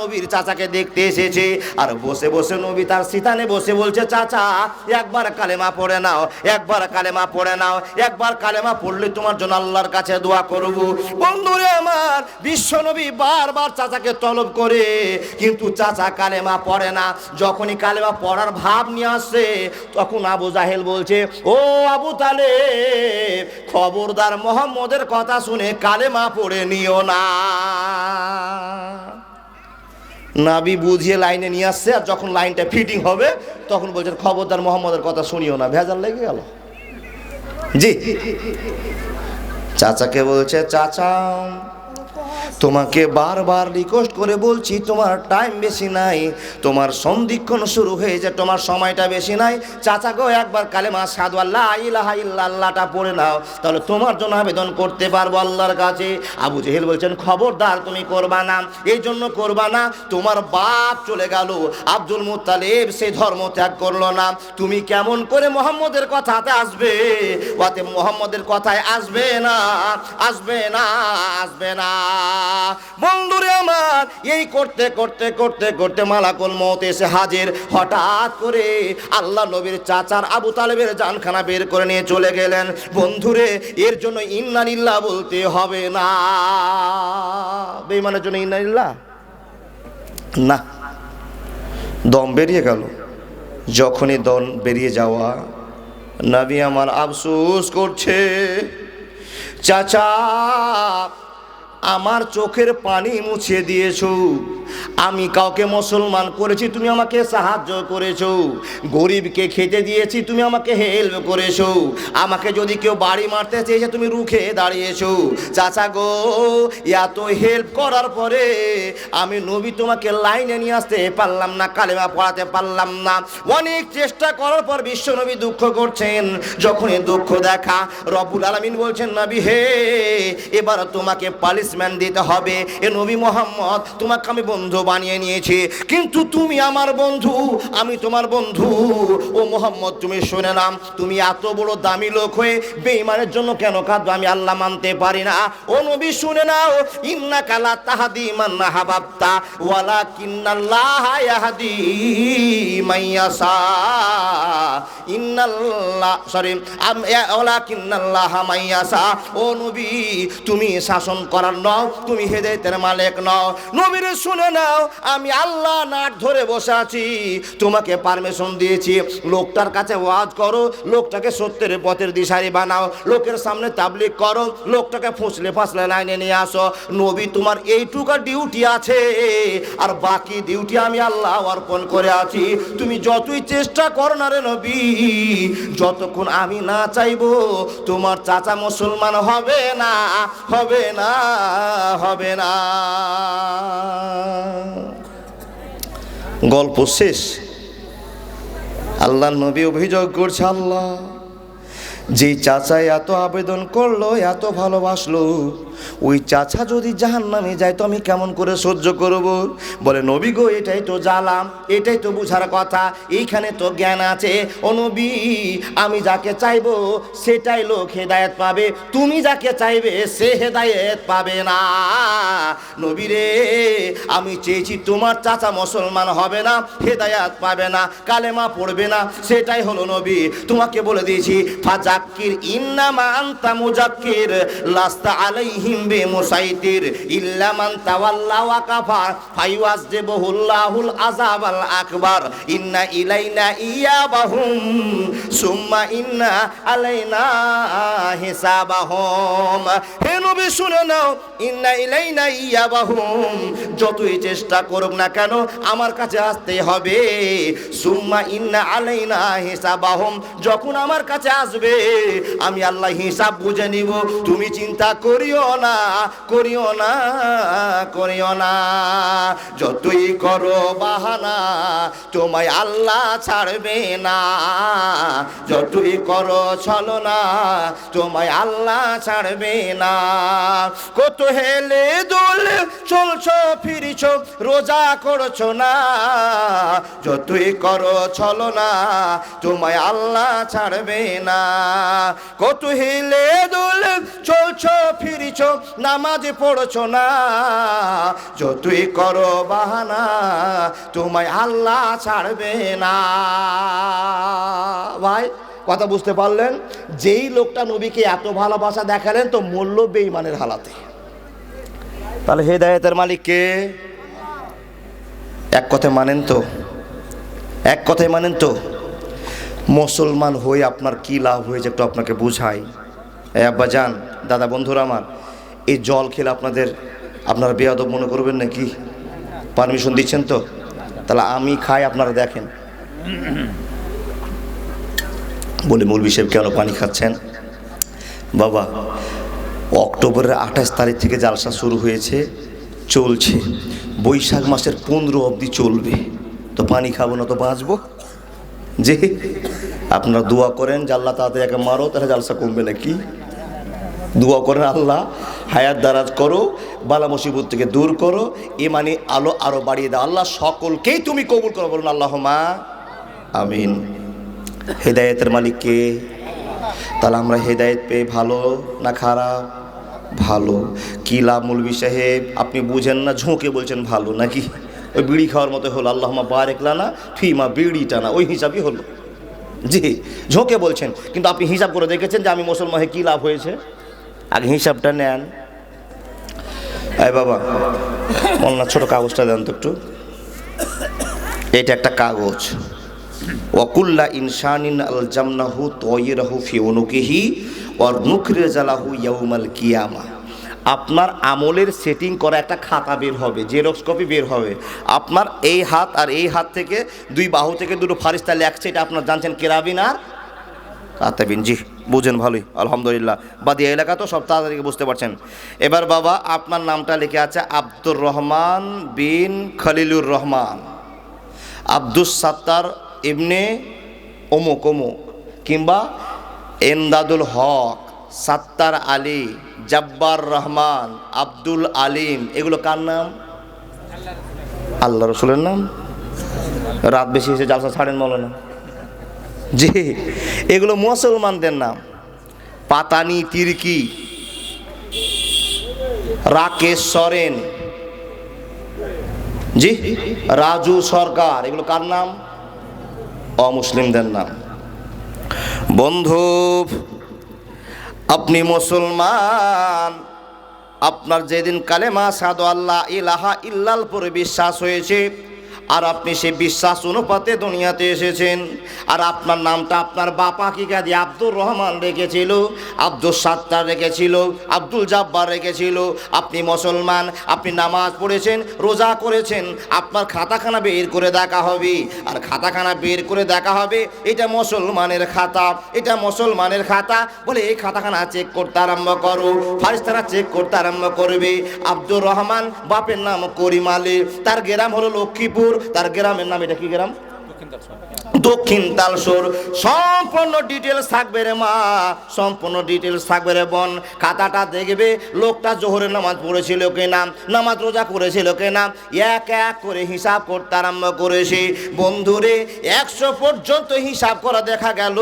নবীর চাচাকে দেখতে এসেছে। আর বসে বসে নবী তার সিতানে বসে বলছে, চাচা, একবার কালেমা পড়ে নাও, একবার কালেমা পড়ে নাও, একবার কালেমা পড়লে তোমার জন্য আল্লাহর কাছে দোয়া করব। বন্ধুরে আমার, বিশ্ব নবী বারবার চাচাকে তলব করে, কিন্তু চাচা কালেমা পড়ে না। যখনই কালেমা পড়ার ভাব নিয়ে আসছে তখন আবু জাহেল বলছে, ও আবু তালে খবরদার মোহাম্মদের কথা শুনে কালেমা পড়ে নিও না। নাবি বুঝিয়ে লাইনে নিয়ে আসছে, আর যখন লাইনটা ফিটিং হবে, তখন বলছেন খবরদার মোহাম্মদের কথা শুনিও না। ভেজাল লেগে গেল। জি। চাচাকে বলছে, চাচা তোমাকে বারবার রিকোয়েস্ট করে বলছি, তোমার টাইম বেশি নাই, তোমার সন্ধিক্ষণ শুরু হয়েছে, তোমার সময়টা বেশি নাই। চাচা গো, একবার কালেমা সাদু আল্লাহ ইলাহা ইল্লাল্লাহটা পড়ে নাও, তাহলে তোমার জন্য আবেদন করতে পারব আল্লাহর কাছে। আবু জেহেল বলছেন, খবরদার, তুমি করবা না, এই জন্য করবা না। তোমার বাপ চলে গেল, আব্দুল মুত্তালিব সেই ধর্ম ত্যাগ করল না। তুমি কেমন করে মোহাম্মদের কথাতে আসবে? ওতে মোহাম্মদের কথায় আসবে না আসবে না আসবে না। বন্ধুরে আমার, এই করতে করতে করতে করতে মালাকুল মত এসে হাজির। হঠাৎ করে আল্লাহ নবীর চাচার আবু তালেবের জানখানা বের করে নিয়ে চলে গেলেন। বন্ধুরে, এর জন্য ইন্নানিল্লাহ বলতে হবে না। বেইমানের জন্য ইন্নানিল্লাহ না। দম বেরিয়ে গেল। যখনই দম বেরিয়ে যাওয়া, নবী আমার আফসোস করছে। চাচা আমার চোখের পানি মুছে দিয়েছ। আমি কাউকে মুসলমান করেছি, তুমি আমাকে সাহায্য করেছ। গরিবকে খেতে দিয়েছি, তুমি আমাকে হেল্প করেছ। আমাকে যদি কেউ বাড়ি মারতে চেয়েছে, তুমি রুখে দাঁড়িয়েছো। চাচা গো, এত হেল্প করার পরে আমি নবী তোমাকে লাইনে নিয়ে আসতে পারলাম না, কালেমা পড়াতে পারলাম না। অনেক চেষ্টা করার পর বিশ্ব নবী দুঃখ করছেন। যখনই দুঃখ দেখা রবুল আলমিন বলছেন, নবী হে, এবার তোমাকে পালিশমেন্ট দিতে হবে। এ নবী মোহাম্মদ, তোমাকে আমি বন্ধু বানিয়ে নিয়েছি। কিন্তু তুমি আমার বন্ধু, আমি তোমার বন্ধু। ও মোহাম্মদ, তুমি শুনে নাম তুমি এত বড় দামি লোক হয়ে বেঈমানের জন্য কেন কাঁদবে আমি আল্লাহ মানতে পারি না। ও নবী, শুনে নাও ইন্না কালা তাহাদি মান্না হাবাবতা ওয়ালা কিন্নাল্লাহ ইয়াহদি মাইয়াসা ইন্নাল্লাহ সরি ওয়ালা কিন্নাল্লাহ মাইয়াসা ও নবী, তুমি শাসন করার নও, তুমি হেদায়েতের মালিক নও। নবীর শুনে নাও, আমি আল্লাহ নাট ধরে বসে আছি। তোমাকে পারমিশন দিয়েছি। লোকটার কাছে ওয়াজ করো, লোকটাকে সত্যের পথের দিশারি বানাও, লোকের সামনে তাবলিক করো, লোকটাকে ফুসলে ফাঁসলে লাইনে নিয়ে আসো। নবী, তোমার এইটুকু ডিউটি আছে, আর বাকি ডিউটি আমি আল্লাহ অর্পণ করে আছি। তুমি যতই চেষ্টা করো না রে নবী, যতক্ষণ আমি না চাইব, তোমার চাচা মুসলমান হবে না হবে না হবে না। গল্প শেষ। আল্লাহ নবী অভিযোগ করছে আল্লাহ যে চাচা এত আবেদন করল এত ভালোবাসলো ওই চাচা যদি জাহান নামে যায়, তো আমি কেমন করে সহ্য করব? বলে, নবী গো, এটাই তো জালাম, এটাই তো বুঝার কথা, এইখানে তো জ্ঞান আছে। ও নবী, আমি যাকে চাইব, সেটাই লোক হেদায়েত পাবে। তুমি যাকে চাইবে, সে হেদায়েত পাবে না। নবী রে, আমি চেয়েছি তোমার চাচা মুসলমান হবে না, হেদায়াত পাবে না, কালেমা পড়বে না। সেটাই হলো নবী, তোমাকে বলে দিয়েছি, ফাজাক্কির ইন্নামা আনতা মুজাক্কির, লাস্তা আলাইহিম বে মুসাইতির, ইল্লা মান তাওয়াল্লা ওয়া কাফা ফায়ুয়াযিবুহুল্লাহুল আযাবাল আকবার। ইন্না ইলাইনা ইয়াবাহুম, সুম্মা ইন্না আলাইনা হিসাবাহুম। হে নবী, শুনে নাও, ইন্না ইলাইনা ইয়াবাহুম, যতই চেষ্টা করুক না কেন, আমার কাছে আসতে হবে। সুম্মা ইন্না আলাইনা হিসাবাহুম, যখন আমার কাছে আসবে, আমি আল্লাহ হিসাব বুঝে নিব। তুমি চিন্তা করিও না, করিও না করিও না। যতই করো বাহানা, তোমায় আল্লাহ ছাড়বে না। যতই করো চলো না তোমায় আল্লাহ ছাড়বে না। কত হেলে দোলে চলছো, ফিরিছ, রোজা করছ না। যতই করো, চলো না, তোমায় আল্লাহ ছাড়বে না। কত হেলে দোলে, চলছো, ফিরিছ, নামাজে পড়ছো না। যতই করো বাহানা, তোমায় আল্লাহ ছাড়বে না। ভাই, কথা বুঝতে পারলেন? যেই লোকটা নবীকে এত ভালোবাসা দেখালেন, তো মূল্য বেইমানের হালাতে। তাহলে হেদায়েতের মালিক কে? এক কথায় মানেন তো। এক কথায় মানেন তো। মুসলমান হয়ে আপনার কি লাভ হয়েছে একটু আপনাকে বুঝাই। আব্বা যান, দাদা বন্ধুরা আমার, এই জল খেলে আপনাদের, আপনারা বেয়াদব মনে করবেন নাকি? পারমিশন দিচ্ছেন তো? তাহলে আমি খাই, আপনারা দেখেন। বলে মৌলবি সাহেব, কেন পানি খাচ্ছেন? বাবা অক্টোবরের আঠাশ তারিখ থেকে জালসা শুরু হয়েছে, চলছে। বৈশাখ মাসের পনেরো অবধি চলবে। তো পানি খাব না তো বাঁচবো? যে আপনারা দোয়া করেন, যে আল্লাহ তাড়াতাড়ি একে মারো, তাহলে জালসা কমবে নাকি? দোয়া করেন আল্লাহ, হায়াত দারাজ করো, বালা মুসিবত থেকে দূর করো এ মানে আলো আরও বাড়িয়ে দাও। আল্লাহ সকলকেই তুমি কবুল করো। বলুন আল্লাহ মা আমিন। হেদায়েতের মালিক কে তাহলে আমরা হেদায়েত পেয়ে ভালো না খারাপ? ভালো। কি লাভ মুলবি সাহেব? আপনি বুঝেন না, ঝোঁকে বলছেন ভালো নাকি? ওই বিড়ি খাওয়ার মতো হলো আল্লাহ মা বারেকলা না ফিমা বিড়ি টানা ওই হিসাবই হলো। জি, ঝোঁকে বলছেন, কিন্তু আপনি হিসাব করে দেখেছেন যে আমি মুসলমান হয়ে কী লাভ হয়েছে? আগে হিসাবটা নেন। এই বাবা মল্লা ছোটো কাগজটা দেন তো একটু। এটা একটা কাগজ। ওয়াকুল্লা ইনসানিন আল জামনাহু তয়রাহু ফি উনুকিহি ওয়ার নুকরে জালাহু ইয়াউমাল কিয়ামা। আপনার আমলের সেটিং করা একটা খাতা বের হবে জেরক্স কপি বের হবে। আপনার এই হাত আর এই হাত থেকে দুই বাহু থেকে দুটো ফারিস্তা লেখছে, এটা আপনার জানছেন কেরাবিন আর কাতাবিন। জি, বুঝেন ভালোই, আলহামদুলিল্লাহ। বাদিয়া এলাকা তো সব তাড়াতাড়ি বুঝতে পারছেন। এবার বাবা, আপনার নামটা লিখে আছে আব্দুর রহমান বিন খলিলুর রহমান। আব্দুস সাত্তার ইবনে অমুক অমুক কিংবা এমদাদুল হক, সাত্তার আলী, জব্বার রহমান, আব্দুল আলিম, এগুলো কার নাম? আল্লাহ রসুলের নাম? রাত বেশি এসে জালসা ছাড়েন মৌলানা। জি, এগুলো মুসলমানদের নাম। পাতানি তিরকি, রাকেশ সরেন। জি, রাজু সরকার, এগুলো কার নাম? অমুসলিমদের নাম। বন্ধু, আপনি মুসলমান। আপনার যেদিন কালেমা সাদু আল্লাহ ইলাহা ইল্লাল পরে বিশ্বাস হয়েছে আর আপনি সে বিশ্বাস অনুপাতে দুনিয়াতে এসেছেন। আর আপনার নামটা আপনার বাপা কি কাদি আব্দুর রহমান রেখেছিল আব্দুল সাত্তার রেখেছিল, আব্দুল জাব্বার রেখেছিল। আপনি মুসলমান, আপনি নামাজ পড়েছেন, রোজা করেছেন, আপনার খাতাখানা বের করে দেখা হবে। আর খাতাখানা বের করে দেখা হবে, এটা মুসলমানের খাতা, এটা মুসলমানের খাতা। বলে এই খাতাখানা চেক করতে আরম্ভ করো। ফারিস্তারা চেক করতে আরম্ভ করবে। আব্দুর রহমান বাপের নাম করিম আলী, তার গ্রাম হলো লক্ষ্মীপুর। তার গ্রামের নাম এটা কি গ্রাম? দক্ষিণ তালসোর সম্পূর্ণ ডিটেলস থাকবে রে মা, সম্পূর্ণ ডিটেলস থাকবে রে বোন। খাতাটা দেখবে, লোকটা জোহরের নামাজ পড়েছিল কিনা, নামাজ রোজা করেছিল কিনা। এক এক করে হিসাব করতে আরম্ভ করেছে। বন্ধুরে, একশো পর্যন্ত হিসাব করা দেখা গেল।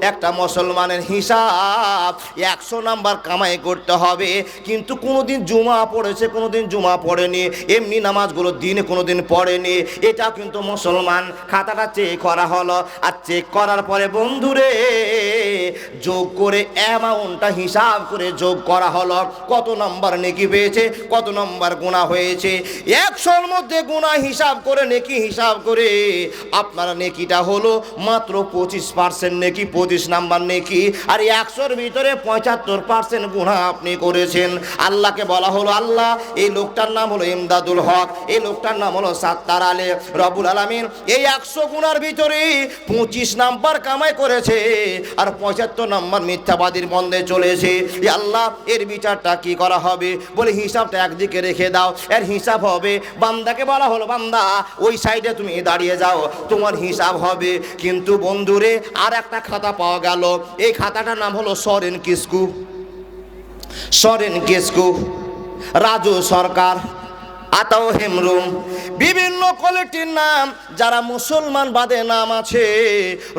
একটা মুসলমানের হিসাব একশো নাম্বার কামাই করতে হবে। কিন্তু কোনোদিন জুমা পড়েছে, কোনোদিন জুমা পড়েনি। এমনি নামাজগুলো দিনে কোনোদিন পড়েনি। এটা কিন্তু মুসলমান। খাতাটা চেক করা হলো। আর চেক করার পরে বন্ধুরে, যোগ করে অ্যামাউন্টটা হিসাব করে যোগ করা হলো। কত নম্বর নেকি পেয়েছে, কত নম্বর গুণা হয়েছে। একশোর মধ্যে গুণা হিসাব করে, নেকি হিসাব করে আপনার নেকিটা হলো মাত্র পঁচিশ পার্সেন্ট নেকি, পঁচিশ নাম্বার নেকি। আর একশোর ভিতরে পঁচাত্তর পার্সেন্ট গুণা আপনি করেছেন। আল্লাহকে বলা হলো, আল্লাহ, এই লোকটার নাম হলো ইমদাদুল হক, এই লোকটার নাম হলো সাত্তার আলে। রবুল আলমিন, এই একশো গুণার ভিতরে পঁচিশ নাম্বার কামাই করেছে আর পঁচাত্তর নাম্বার মিথ্যাবাদীর মন্দে চলেছে। আল্লাহ, এর বিচারটা কি করা হবে? বলে হিসাবটা একদিকে রেখে দাও। এর হিসাব হবে, বান্দাকে বলা হলো, বান্দা, ওই সাইডে তুমি দাঁড়িয়ে যাও, তোমার হিসাব হবে। কিন্তু বন্ধুরে, আর একটা খাতা পাওয়া গেল। এই খাতাটার নাম হলো সরেন কিসকু। সরেন কিসকু। রাজু সরকার। আতাও হেমরুম বিভিন্ন কোয়ালিটির নাম, যারা মুসলমান বাদে নাম আছে,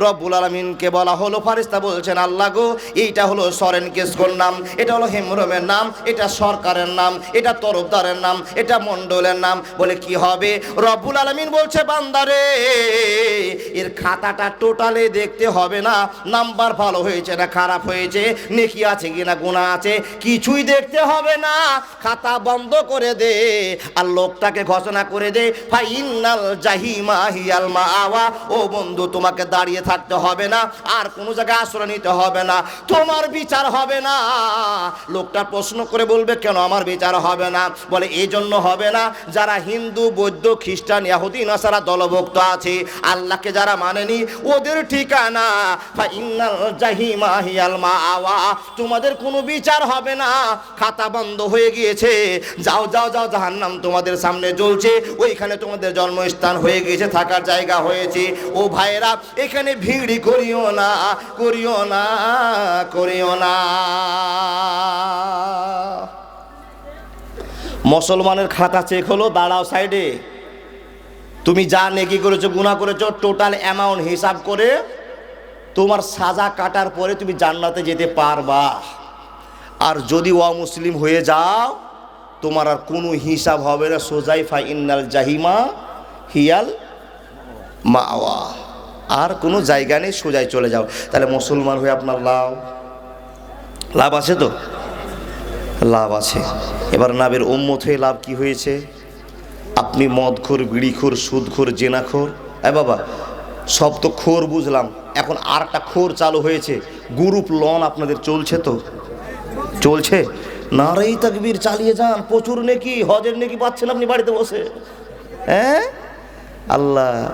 রব্বুল আলমিনকে বলা হলো, ফারিস্তা বলছেন, আল্লাহ গো, এইটা হলো সরেন কেসকোর নাম, এটা হলো হেমরমের নাম, এটা সরকারের নাম, এটা তরফদারের নাম, এটা মণ্ডলের নাম। বলে কি হবে? রব্বুল আলমিন বলছে, বান্দারে, এর খাতাটা টোটালে দেখতে হবে না, নাম্বার ভালো হয়েছে না খারাপ হয়েছে, নেকি আছে কিনা গুণা আছে, কিছুই দেখতে হবে না, খাতা বন্ধ করে দে আর লোকটাকে ঘোষণা করে দে, ফাইনাল জাহিমা হিয়াল মা আওয়া ও বন্ধু, তোমাকে দাঁড়িয়ে থাকতে হবে না, আর কোনো জায়গায় আশ্রয় নিতে হবে না, তোমার বিচার হবে না। লোকটা প্রশ্ন করে বলবে, কেন আমার বিচার হবে না? বলে এই জন্য হবে না, যারা হিন্দু, বৌদ্ধ, খ্রিস্টান, ইয়াহুদি, নাসারা দলভুক্ত আছে, আল্লাহকে যারা মানেনি, ওদের ঠিকানা, ফাইনাল জাহিমা হিয়াল মা আওয়া তোমাদের কোনো বিচার হবে না। খাতা বন্ধ হয়ে গিয়েছে। যাও যাও যাও, জাহান্নাম তোমাদের সামনে জ্বলছে, ওইখানে তোমাদের জন্মস্থান হয়ে গিয়েছে, থাকার জায়গা হয়েছে। ও ভাইয়েরা, এখানে ভিড় করিও না করিও না করিও না। মুসলমানের খাতা চেক হলো, দাঁড়াও সাইডে তুমি যা নেকি করেছ গুণা করেছ টোটাল অ্যামাউন্ট হিসাব করে তোমার সাজা কাটার পরে তুমি জান্নাতে যেতে পারবা। আর যদি অমুসলিম হয়ে যাও তোমার আর কোনো হিসাব হবে না। সোজাই ফা ইন্নাল জাহিমা হিয়াল মাওয়া। আর কোনো জায়গা নেই, সোজাই চলে যাও। তাহলে মুসলমান হয়ে আপনার লাভ। লাভ আছে তো? লাভ আছে। এবার নাবের উম্মত হয়ে লাভ কি হয়েছে? আপনি মদখোর বিড়িখোর সুদখোর, জেনাখোর। এ বাবা, সব তো খোর বুঝলাম। এখন আর একটা খোর চালু হয়েছে। গ্রুপ লন আপনাদের চলছে তো? চলছে? নারাই তাকবীর চালিয়ে যান, প্রচুর নেকি, হজের নেকি পাচ্ছেন আপনি বাড়িতে বসে। হ্যাঁ? আল্লাহ,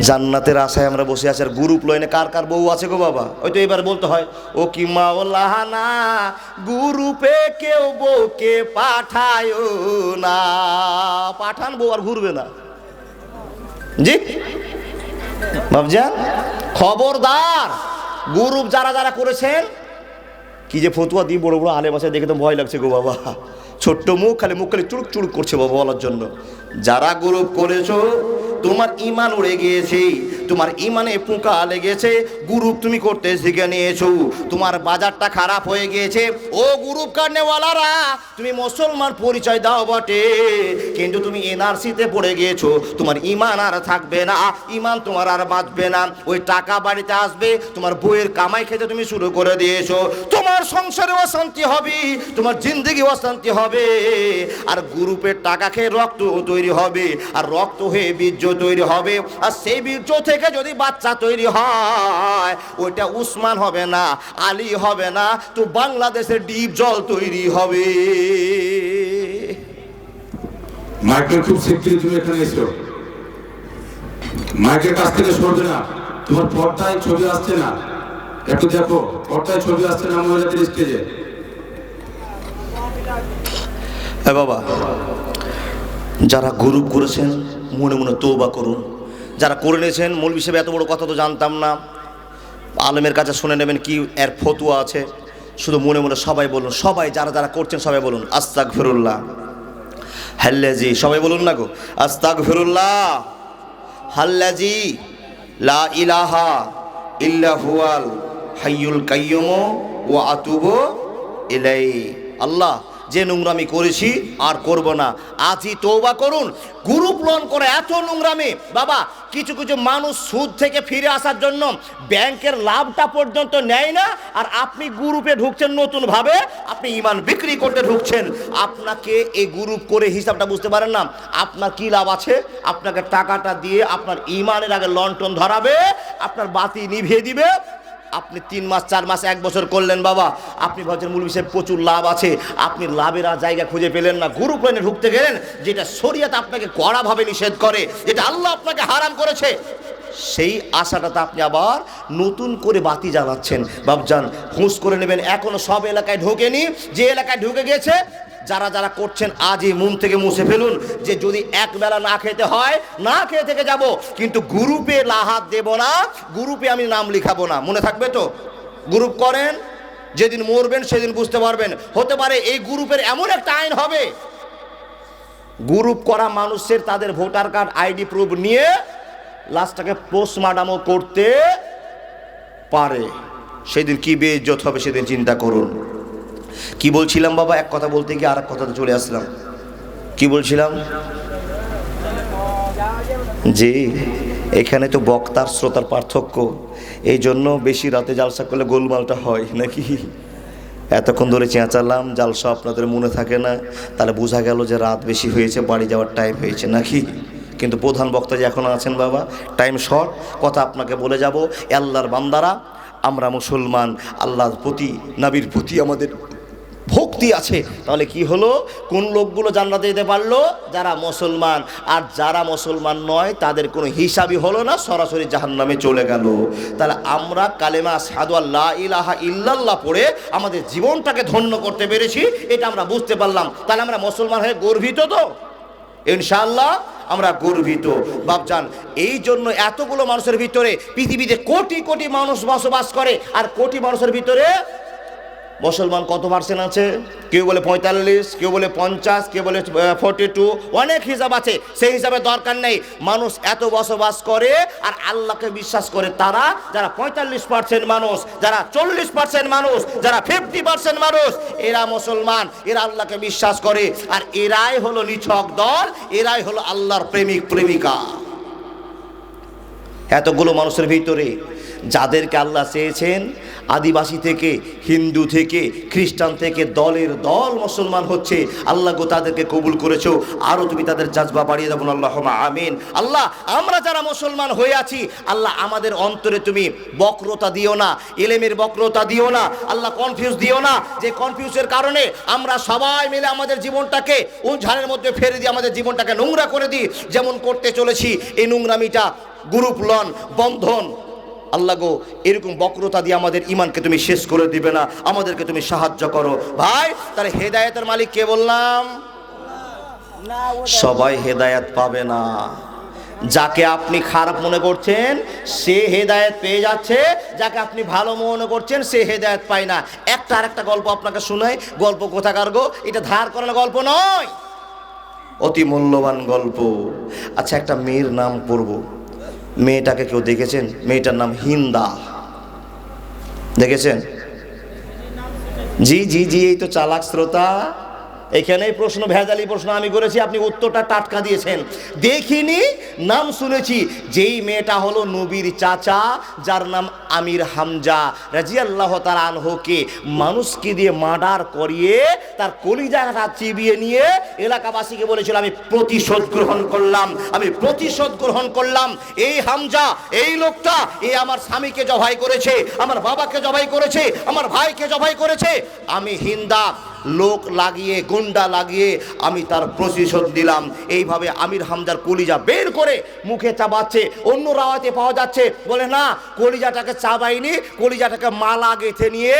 জান্নাতের আশায় আমরা বসে আছি, আর গ্রুপ লয়নে কার কার বউ আছে গো বাবা? ওই তো এবার বলতে হয়, ও কি মাওলানা? গ্রুপে কেউ বউকে পাঠায় না। পাঠান বউ আর ঘুরবে না। জি? বাবজান খবরদার গ্রুপ যারা যারা করেছেন কি যে ফতুয়া দিই বড় বড় আলে বাসায় দেখে তো ভয় লাগছে গো বাবা। ছোট্ট মুখ, খালি মুখ খালি চুড়ুক চুড়ুক করছে বাবা বলার জন্য। যারা গ্রুপ করেছ, তোমার ইমান উড়ে গিয়েছে, তোমার ইমানে পোকা লেগেছে, গ্রুপ তুমি করতে শিখে নিয়েছো, তোমার বাজারটা খারাপ হয়ে গিয়েছে। ও গ্রুপ কাটনেওয়ালারা তুমি মুসলমান পরিচয় দাও বটে, কিন্তু তুমি এনআরসিতে পড়ে গিয়েছো, তোমার ইমান আর থাকবে না ইমান তোমার আর বাঁচবে না। ওই টাকা বাড়িতে আসবে, তোমার বইয়ের কামাই খেতে তুমি শুরু করে দিয়েছ। তোমার সংসারে অশান্তি হবে, তোমার জিন্দগি অশান্তি হবে, আর গ্রুপের টাকা খেয়ে রক্ত তৈরি হবে আর রক্ত হয়ে বীর্য তৈরি হবে আর সেই বীর্য থেকে যদি বাচ্চা তৈরি হয় ওইটা উসমান হবে না আলী হবে না তো বাংলাদেশের ডিপ জল তৈরি হবে। মাইকেল খুব সেফটি তুমি এখানে এসো মাইকের কাছ থেকে সরবে না। তোমার পর্দায় ছবি আসছে না। একটু দেখো পর্দায় ছবি আসছে না মহিলাদের স্টেজে বাবা। যারা গ্রুপ করেছেন, মনে মনে তৌবা করুন। যারা করে নিয়েছেন মূল হিসেবে এত বড় কথা তো জানতাম না। আলমের কাছে শুনে নেবেন কি এর ফতুয়া আছে। শুধু মনে মনে সবাই বলুন, সবাই যারা যারা করছেন, সবাই বলুন আস্তাক ফিরুল্লাহ হাল্লাজি, সবাই বলুন না গো আস্তাক ফিরুল্লাহ হাল্লাজি, লা ইলাহা ইল্লা হুয়াল হাইয়ুল কাইয়ুম ওয়া আতুবু ইলাই আল্লাহ যে নোংরামি করেছি আর করব না। আজই তৌবা করুন। গ্রুপ লোন করে এত নোংরামি। বাবা, কিছু কিছু মানুষ সুদ থেকে ফিরে আসার জন্য ব্যাংকের লাভটা পর্যন্ত নেয় না। আর আপনি গ্রুপে ঢুকছেন নতুনভাবে। আপনি ইমান বিক্রি করতে ঢুকছেন। আপনাকে এই গ্রুপ করে হিসাবটা বুঝতে পারেন না। আপনার কি লাভ আছে? আপনাকে টাকাটা দিয়ে আপনার ইমানের আগে লন্ঠন ধরাবে। আপনার বাতি নিভিয়ে দিবে। আপনি তিন মাস, চার মাস, এক বছর করলেন বাবা। আপনি ভাবছেন মূল বিষয়ে প্রচুর লাভ আছে। আপনি লাভের আর জায়গা খুঁজে পেলেন না। গুরু লাইনে ঢুকতে গেলেন, যেটা শরিয়াত আপনাকে কড়াভাবে নিষেধ করে, যেটা আল্লাহ আপনাকে হারাম করেছে। সেই আশাটাতে আপনি আবার নতুন করে বাতি জ্বালাচ্ছেন। বাবজান হুঁশ করে নেবেন। এখনও সব এলাকায় ঢোকেনি। যে এলাকায় ঢুকে গেছে যারা যারা করছেন, আজই মন থেকে মুছে ফেলুন যে যদি এক বেলা না খেতে হয়, না খেয়ে থেকে যাব। কিন্তু গ্রুপে লাহাত দেব না, গ্রুপে আমি নাম লিখাবো না। মনে থাকবে তো? গ্রুপ করেন, যেদিন মরবেন সেদিন বুঝতে পারবেন। হতে পারে এই গ্রুপের এমন একটা আইন হবে। গ্রুপ করা মানুষের তাদের ভোটার কার্ড, আইডি প্রুফ নিয়ে লাস্টটাকে পোস্টমার্টামও করতে পারে। সেদিন কি বেইজ্জত হবে সেদিন চিন্তা করুন। কি বলছিলাম বাবা? এক কথা বলতে গিয়ে আর এক কথাতে চলে আসলাম। কি বলছিলাম? জি এখানে তো বক্তার, শ্রোতার পার্থক্য। এই জন্য বেশি রাতে জালসা করলে গোলমালটা হয় নাকি? এতক্ষণ ধরে চেঁচালাম, জালসা আপনাদের মনে থাকে না। তাহলে বোঝা গেল যে রাত বেশি হয়েছে, বাড়ি যাওয়ার টাইম হয়েছে নাকি? কিন্তু প্রধান বক্তা যে এখন আছেন বাবা টাইম শর্ট কথা আপনাকে বলে যাব। আল্লাহর বান্দারা, আমরা মুসলমান, আল্লাহর প্রতি, নাবির প্রতি আমাদের ভক্তি আছে, তাহলে কি হলো? কোন লোকগুলো জান্নাতে যেতে পারল? যারা মুসলমান। আর যারা মুসলমান নয়, তাদের কোনো হিসাবই হলো না, সরাসরি জাহান্নামে চলে গেল। তাহলে আমরা কালেমা সাদু আল্লাহ ইলাহা ইল্লাল্লাহ পড়ে আমাদের জীবনটাকে ধন্য করতে পেরেছি, এটা আমরা বুঝতে পারলাম। তাহলে আমরা মুসলমান হয়ে গর্বিত তো? ইনশাল্লাহ আমরা গর্বিত। বাপজান, এই জন্য এতগুলো মানুষের ভিতরে পৃথিবীতে কোটি কোটি মানুষ বসবাস করে, আর কোটি মানুষের ভিতরে মুসলমান কত পার্সেন্ট আছে? কেউ বলে পঁয়তাল্লিশ, কেউ বলে পঞ্চাশ, কেউ বলে ফোর্টি টু অনেক হিসাব আছে। সেই হিসাবে দরকার নেই। মানুষ এত বসবাস করে আর আল্লাহকে বিশ্বাস করে। তারা যারা পঁয়তাল্লিশ পার্সেন্ট মানুষ, যারা চল্লিশ পার্সেন্ট মানুষ, যারা ফিফটি পার্সেন্ট মানুষ, এরা মুসলমান, এরা আল্লাহকে বিশ্বাস করে। আর এরাই হলো নিছক দল, এরাই হলো আল্লাহর প্রেমিক, প্রেমিকা। এতগুলো মানুষের ভিতরে যাদেরকে আল্লাহ চেয়েছেন আদিবাসী থেকে, হিন্দু থেকে, খ্রিস্টান থেকে দলের দল মুসলমান হচ্ছে। আল্লাহ গো তাদেরকে কবুল করেছ। আরও তুমি তাদের জাজবা বাড়িয়ে দেবো আল্লাহ আমিন। আল্লাহ, আমরা যারা মুসলমান হয়ে আছি, আল্লাহ আমাদের অন্তরে তুমি বক্রতা দিও না, এলেমের বক্রতা দিও না, আল্লাহ কনফিউজ দিও না। যে কনফিউজের কারণে আমরা সবাই মিলে আমাদের জীবনটাকে উঝানের মধ্যে ফেলে দিই আমাদের জীবনটাকে নোংরা করে দিই। যেমন করতে চলেছি, এই নোংরামিটা, গ্রুপ লন, বন্ধন আল্লাহ গো, এরকম বক্রতা দিয়ে আমাদের ইমানকে তুমি শেষ করে দিবে না, আমাদেরকে তুমি সাহায্য করো। ভাই, তাহলে হেদায়তের মালিক কে বললাম? সবাই হেদায়ত পাবে না। যাকে আপনি খারাপ মনে করছেন, সে হেদায়েত পেয়ে যাচ্ছে। যাকে আপনি ভালো মনে করছেন, সে হেদায়ত পায় না। একটা আরেকটা গল্প আপনাকে শোনাই। গল্প কোথাকার গো? এটা ধার করানো গল্প নয়। অতি মূল্যবান গল্প। আচ্ছা একটা মেয়ের নাম পড়ব। মেয়েটাকে কেউ দেখেছেন? মেয়েটার নাম হিন্দা। দেখেছেন? জি জি জি এই তো চালাক শ্রোতা। এখানেই প্রশ্ন, ভেজালি প্রশ্ন আমি করেছি, আপনি উত্তরটা টাটকা দিয়েছেন। দেখিনি, নাম শুনেছি, যেই মেয়েটা হলো নবীর চাচা, যার নাম আমির হামজা, রাজিয়াল্লাহ তার আনহকে মানুষকে দিয়ে মার্ডার করিয়ে, তার কলিজাটা চিবিয়ে নিয়ে এলাকাবাসীকে বলেছিল, আমি প্রতিশোধ গ্রহণ করলাম, আমি প্রতিশোধ গ্রহণ করলাম। এই হামজা, এই লোকটা এই আমার স্বামীকে জবাই করেছে, আমার বাবাকে জবাই করেছে, আমার ভাইকে জবাই করেছে। আমি হিন্দা লোক লাগিয়ে, গুন্ডা লাগিয়ে আমি তার প্রতিশোধ দিলাম। এইভাবে আমির হামদার কলিজা বের করে মুখে চাবাচ্ছে, অন্য রাওয়াতে পাওয়া যাচ্ছে। বলে, না, কলিজাটাকে চাবাইনি, কলিজাটাকে মালা গেঁথে নিয়ে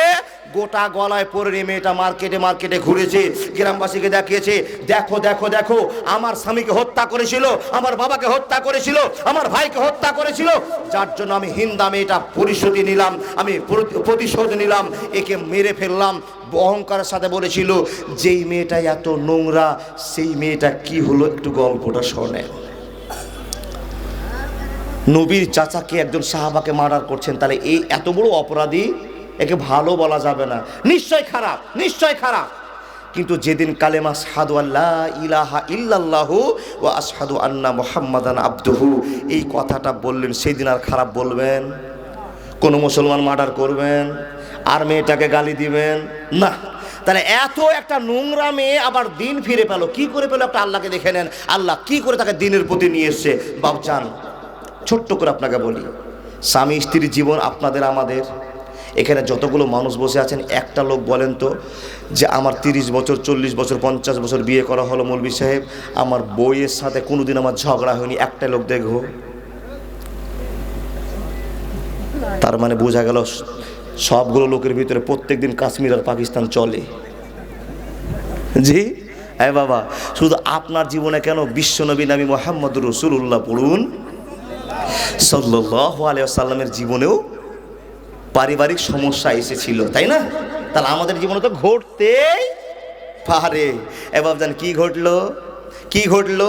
গোটা গলায় পরে নিয়ে মেয়েটা মার্কেটে মার্কেটে ঘুরেছে, গ্রামবাসীকে দেখিয়েছে, দেখো দেখো দেখো, আমার স্বামীকে হত্যা করেছিল, আমার বাবাকে হত্যা করেছিল, আমার ভাইকে হত্যা করেছিল। যার জন্য আমি হিন্দা মেয়েটা পরিশোধী নিলাম, আমি প্রতিশোধ নিলাম, একে মেরে ফেললাম। অহংকারের সাথে বলেছিল, যেই মেয়েটা এত নোংরা, সেই মেয়েটা কি হলো একটু গল্পটা শোনে। নবীর চাচাকে একজন সাহাবাকে মার্ডার করছেন, তাহলে এই এত বড় অপরাধী একে ভালো বলা যাবে না। নিশ্চয় খারাপ নিশ্চয় খারাপ। কিন্তু যেদিন কালেমা সাদু আল্লাহ ইলাহা ইল্লাল্লাহু ও আসাদু আন্না মোহাম্মদান আব্দুহু, এই কথাটা বললেন সেই দিন আর খারাপ বলবেন? কোনো মুসলমান মার্ডার করবেন? আর মেয়েটাকে গালি দিবেন? না। তাহলে এত একটা নোংরা মেয়ে আবার দিন ফিরে পেল, কি করে পেল একটা আল্লাহকে দেখে নেন? আল্লাহ কি করে তাকে দিনের প্রতি নিয়ে এসছে? বাবজান ছোট্ট করে আপনাকে বলি, স্বামী স্ত্রীর জীবন আপনাদের আমাদের। এখানে যতগুলো মানুষ বসে আছেন, একটা লোক বলেন তো যে, আমার তিরিশ বছর, চল্লিশ বছর, পঞ্চাশ বছর বিয়ে করা হলো মৌলবী সাহেব, আমার বইয়ের সাথে কোনোদিন আমার ঝগড়া হয়নি। একটা লোক দেখো। তার মানে বোঝা গেল সবগুলো লোকের ভিতরে প্রত্যেক দিন কাশ্মীর আর পাকিস্তান চলে। জি? হ্যাঁ বাবা, শুধু আপনার জীবনে কেন বিশ্বনবী নামী মোহাম্মদ রসুল্লাহ পড়ুন? সাল্লাহ আলিয়া সাল্লামের জীবনেও পারিবারিক সমস্যা এসেছিল, তাই না? তাহলে আমাদের জীবনে তো ঘটতেই পারে। এবার জান, কি ঘটলো? কি ঘটলো?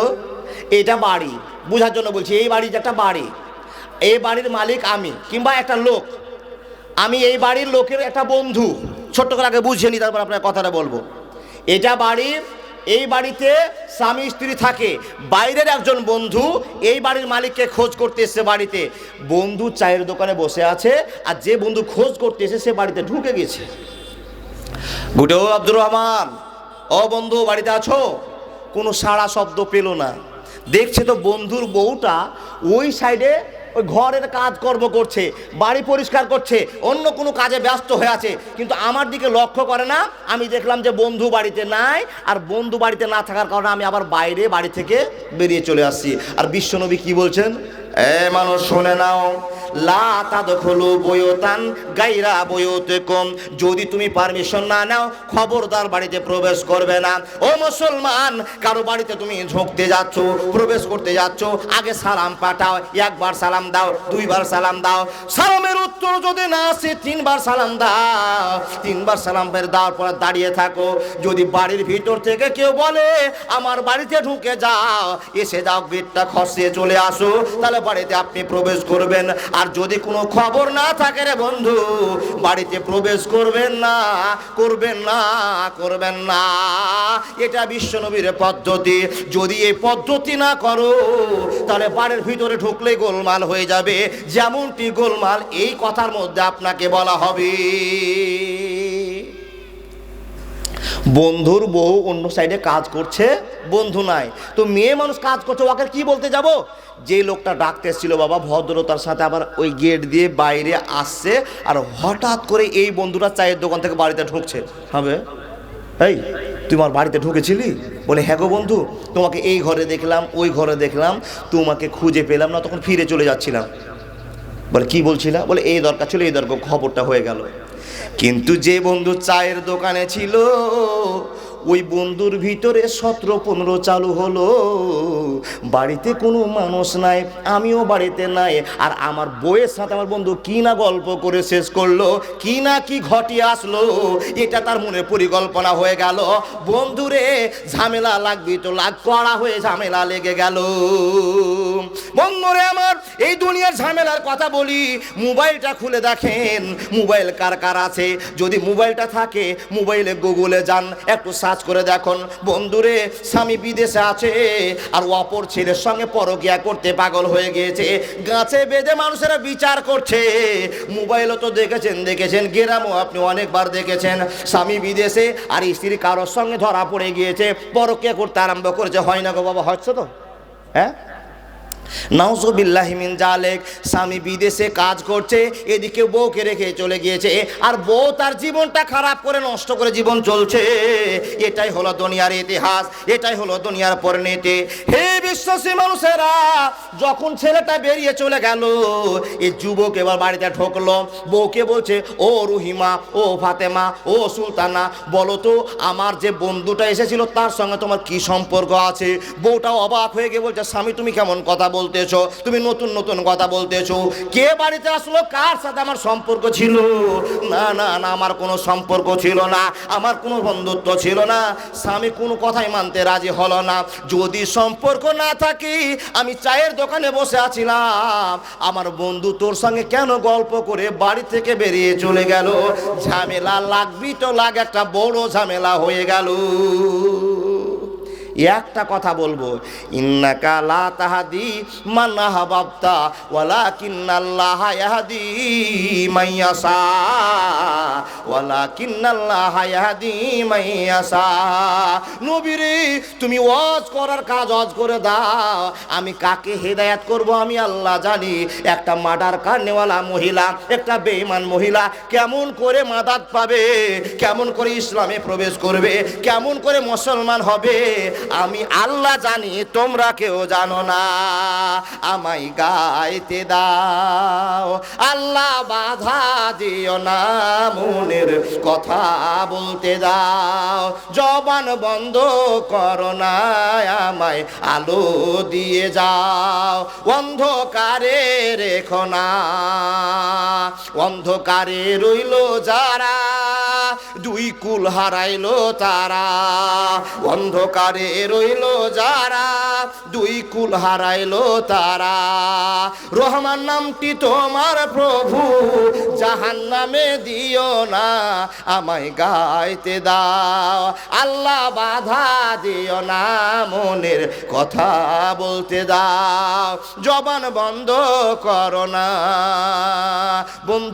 এটা বাড়ি। বোঝার জন্য বলছি, এই বাড়ি একটা বাড়ি, এই বাড়ির মালিক আমি কিংবা একটা লোক। আমি এই বাড়ির লোকের একটা বন্ধু। ছোট্ট করে আগে বুঝিয়ে নি, তারপর আপনার কথাটা বলব। এটা বাড়ির এই বাড়িতে স্বামী স্ত্রী থাকে। বাইরের একজন বন্ধু এই বাড়ির মালিককে খোঁজ করতে এসছে বাড়িতে। বন্ধু চায়ের দোকানে বসে আছে আর যে বন্ধু খোঁজ করতে এসে সে বাড়িতে ঢুকে গেছে। গুটেও আব্দুর রহমান, ও বন্ধু বাড়িতে আছো? কোনো সাড়া শব্দ পেল না। দেখছে তো বন্ধুর বউটা ওই সাইডে ওই ঘরের কাজকর্ম করছে, বাড়ি পরিষ্কার করছে, অন্য কোনো কাজে ব্যস্ত হয়ে আছে। কিন্তু আমার দিকে লক্ষ্য করে না, আমি দেখলাম যে বন্ধু বাড়িতে নাই, আর বন্ধু বাড়িতে না থাকার কারণে আমি আবার বাইরে বাড়ি থেকে বেরিয়ে চলে আসছি। আর বিশ্বনবী কি বলছেন? এ মানুষ, শুনে নাও যদি তুমি পারমিশন না নাও, খবরদার বাড়িতে প্রবেশ করবে না। ও মুসলমান, কারও বাড়িতে তুমি ঝুঁকতে যাচ্ছ, প্রবেশ করতে যাচ্ছ, আগে সালাম পাঠাও, একবার সালাম দাও, দুইবার সালাম দাও। সালামের উত্তর যদি না আসে, তিনবার সালাম দাও। তিনবার সালাম দেওয়ার পর দাঁড়িয়ে থাকো। যদি বাড়ির ভিতর থেকে কেউ বলে, আমার বাড়িতে ঢুকে যাও, এসে যাও, গেটটা খসিয়ে চলে আসো, তাহলে বাড়িতে আপনি প্রবেশ করবেন। আর যদি কোনো খবর না থাকে রে বন্ধু, বাড়িতে প্রবেশ করবেন না করবেন না করবেন না। এটা বিশ্বনবীর পদ্ধতি। যদি এই পদ্ধতি না করো, তাহলে বাড়ির ভিতরে ঢুকলে গোলমাল হয়ে যাবে। যেমনটি গোলমাল, এই কথার মধ্যে আপনাকে বলা হবে। বন্ধুর বউ অন্য সাইডে কাজ করছে, বন্ধু নাই। তো মেয়ে মানুষ কাজ করছে, ওকে কি বলতে যাব? যে লোকটা ডাকতে এসেছিল বাবা, ভদ্রতার সাথে আবার ওই গেট দিয়ে বাইরে আসছে, আর হঠাৎ করে এই বন্ধুটা চায়ের দোকান থেকে বাড়িতে ঢুকছে। হবে? এই, তুই আমার বাড়িতে ঢুকেছিলি? বলে হ্যাঁ গো বন্ধু, তোমাকে এই ঘরে দেখলাম, ওই ঘরে দেখলাম, তোমাকে খুঁজে পেলাম না, তখন ফিরে চলে যাচ্ছিলাম। বলে, কি বলছিলা? বলে, এই দরকার ছিল, এই দরকার, খবরটা হয়ে গেল। কিন্তু যে বন্ধু চায়ের দোকানে ছিল ওই বন্ধুর ভিতরে সতেরো পনেরো চালু হলো। বাড়িতে কোনো মানুষ নাই, আমিও বাড়িতে নাই, আর আমার বইয়ের সাথে আমার বন্ধু কি না গল্প করে শেষ করল, কি না কি ঘটিয়ে আসলো, এটা তার মনে পরিকল্পনা হয়ে গেল। বন্ধুরে, ঝামেলা লাগবি তো লাগ, কড়া হয়ে ঝামেলা লেগে গেল। বন্ধুরে আমার, এই দুনিয়ার ঝামেলার কথা বলি, মোবাইলটা খুলে দেখেন, মোবাইল কার কার আছে? যদি মোবাইলটা থাকে, মোবাইলে গুগলে যান, একটু সার্চ করে দেখুন, বন্ধুরে, স্বামী বিদেশে আছে আর অপর ছেলের সঙ্গে পরকিয়া করতে পাগল হয়ে গিয়েছে। গাছে বেঁধে মানুষেরা বিচার করছে। মোবাইলও তো দেখেছেন দেখেছেন, গেরামও আপনি অনেকবার দেখেছেন। স্বামী বিদেশে আর স্ত্রী কারোর সঙ্গে ধরা পড়ে গিয়েছে, পরকিয়া করতে আরম্ভ করেছে। হয় না গো বাবা, হচ্ছে তো? হ্যাঁ? নাউজবিল্লাহিমিন জালেক স্বামী বিদেশে কাজ করছে, এদিকে বউকে রেখে চলে গিয়েছে, আর বউ তার জীবনটা খারাপ করে নষ্ট করে জীবন চলছে। এটাই হলো দুনিয়ার ইতিহাস, এটাই হলো দুনিয়ার পরিণতি। হে বিশ্বাসী মানুষেরা যখন ছেলেটা বেরিয়ে চলে গেল, এই যুবক এবার বাড়িতে ঢোকলো। বউকে বলছে, ও রুহিমা, ও ফাতেমা, ও সুলতানা, বলো তো, আমার যে বন্ধুটা এসেছিল তার সঙ্গে তোমার কি সম্পর্ক আছে? বউটা অবাক হয়ে গিয়ে বলছে, স্বামী, তুমি কেমন কথা বলতেছো? তুমি নতুন নতুন কথা বলতেছো। কে বাড়িতে আসলো? কার সাথে আমার সম্পর্ক ছিল? না না না, আমার কোনো সম্পর্ক ছিল না। আমার কোনো বন্ধুত্ব ছিল না। স্বামী কোনো কথাই মানতে রাজি হলো না। যদি সম্পর্ক না থাকি, আমি চায়ের দোকানে বসে আছিলাম। আমার বন্ধু তোর সঙ্গে কেন গল্প করে বাড়ি থেকে বেরিয়ে চলে গেল? ঝামেলা লাগবি তো, লাগ একটা বড় ঝামেলা হয়ে গেল। একটা কথা বলব তাহাদি তুমি ওয়াজ করার কাজ ওয়াজ করে দাও। আমি কাকে হেদায়াত করব আমি আল্লাহ জানি। একটা মার্ডার কারনেওয়ালা মহিলা, একটা বেঈমান মহিলা কেমন করে মাদাত পাবে, কেমন করে ইসলামে প্রবেশ করবে, কেমন করে মুসলমান হবে? আমি আল্লাহ জানি, তোমরা কেউ জানো না। আমায় গাইতে দাও। আল্লাহ বাধা দিও না মনের কথা বলতে দাও। জবান বন্ধ করো না, আমায় আলো দিয়ে যাও। অন্ধকারে রেখো না। অন্ধকারে রইল যারা দুই কুল হারাইলো তারা। অন্ধকারে রইল যারা, দুই কুল হারাইলো তারা। রহমান নামটি তোমার প্রভু, জাহান নামে দিও না, আমায় গাইতে দাও। আল্লাহ বাধা দিও না, মনের কথা বলতে দাও। জবান বন্ধ করো না, বন্ধু